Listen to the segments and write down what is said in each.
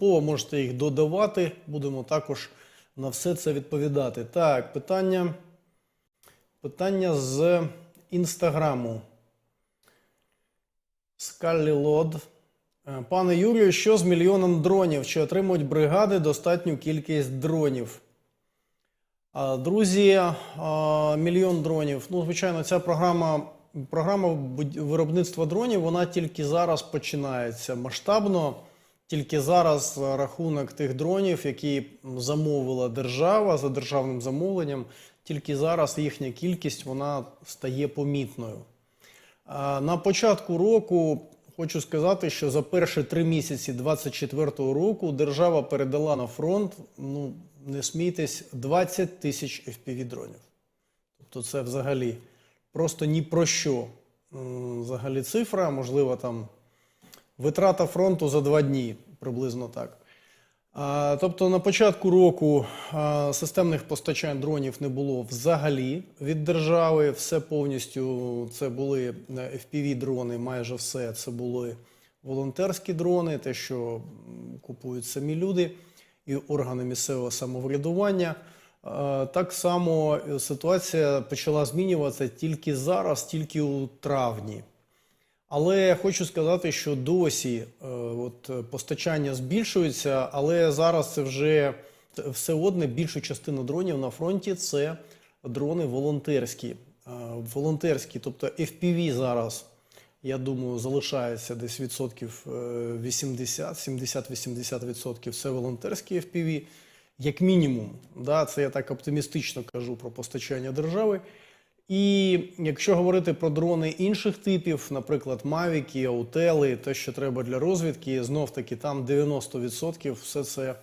По можете їх додавати, будемо також на все це відповідати. Так, питання, питання з інстаграму. Скаллі Лод. Е, Пане Юрію, що з мільйоном дронів? Чи отримують бригади достатню кількість дронів? Друзі, мільйон дронів. Ну, звичайно, ця програма, програма виробництва дронів, вона тільки зараз починається масштабно. Тільки зараз рахунок тих дронів, які замовила держава за державним замовленням, тільки зараз їхня кількість вона стає помітною. На початку року хочу сказати, що за перші три місяці 2024 року держава передала на фронт, ну не смійтесь, 20 тисяч FPV дронів. Тобто це взагалі просто ні про що. Взагалі цифра, можливо, там витрата фронту за два дні, приблизно так. Тобто на початку року системних постачань дронів не було взагалі від держави. Все повністю це були FPV-дрони, майже все це були волонтерські дрони, те, що купують самі люди і органи місцевого самоврядування. Так само е, ситуація почала змінюватися тільки зараз, тільки у травні. Але я хочу сказати, що досі е, от, е, постачання збільшується, але зараз це вже все одне більшу частину дронів на фронті це дрони волонтерські. Е, волонтерські, тобто FPV зараз, я думаю, залишається десь відсотків е, 80, 70-80 відсотків це волонтерські FPV, як мінімум. Да, це я так оптимістично кажу про постачання держави. І якщо говорити про дрони інших типів, наприклад, Мавіки, Аутели, те, що треба для розвідки, знов таки там 90% все це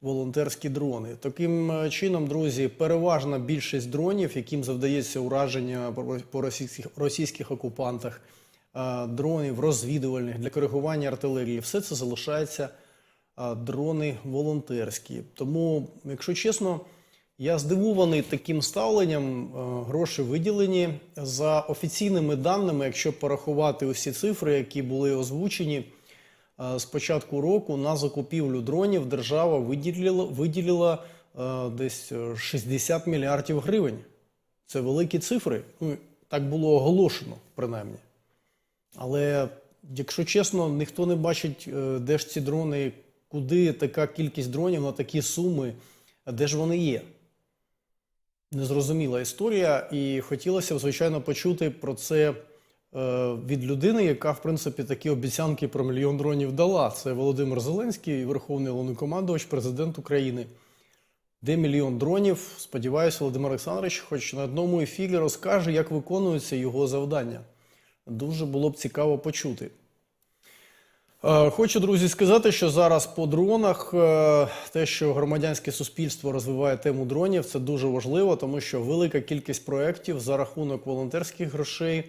волонтерські дрони. Таким е, чином, друзі, переважна більшість дронів, яким завдається ураження по- російських, російських окупантах, е, дронів розвідувальних для коригування артилерії, все це залишається е, дрони волонтерські. Тому, якщо чесно, я здивований таким ставленням. Е, Гроші виділені за офіційними даними, якщо порахувати усі цифри, які були озвучені е, з початку року на закупівлю дронів, держава виділила, виділила е, десь е, 60 мільярдів гривень. Це великі цифри. Ну, так було оголошено, принаймні. Але, якщо чесно, ніхто не бачить, де ж ці дрони, куди така кількість дронів на такі суми, де ж вони є. Незрозуміла історія, і хотілося б, звичайно, почути про це е, від людини, яка, в принципі, такі обіцянки про мільйон дронів дала. Це Володимир Зеленський, Верховний головнокомандувач, президент України. Де мільйон дронів? Сподіваюся, Володимир Олександрович, хоч на одному ефірі розкаже, як виконується його завдання. Дуже було б цікаво почути. Е, Хочу, друзі, сказати, що зараз по дронах е, те, що громадянське суспільство розвиває тему дронів, це дуже важливо, тому що велика кількість проєктів за рахунок волонтерських грошей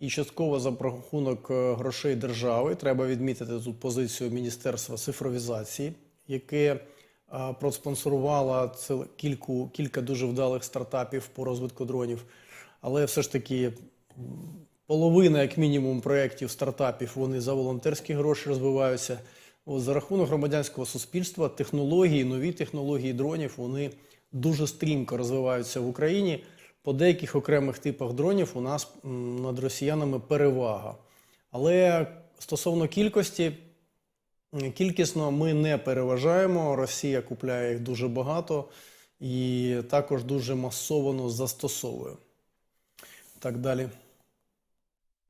і частково за рахунок е, грошей держави. Треба відмітити тут позицію Міністерства цифровізації, яке проспонсорувало кілька дуже вдалих стартапів по розвитку дронів. Але все ж таки половина, як мінімум, проєктів стартапів вони за волонтерські гроші розвиваються. От, за рахунок громадянського суспільства технології, нові технології дронів вони дуже стрімко розвиваються в Україні. По деяких окремих типах дронів у нас над росіянами перевага. Але стосовно кількості, кількісно ми не переважаємо. Росія купляє їх дуже багато і також дуже масово застосовує. Так далі.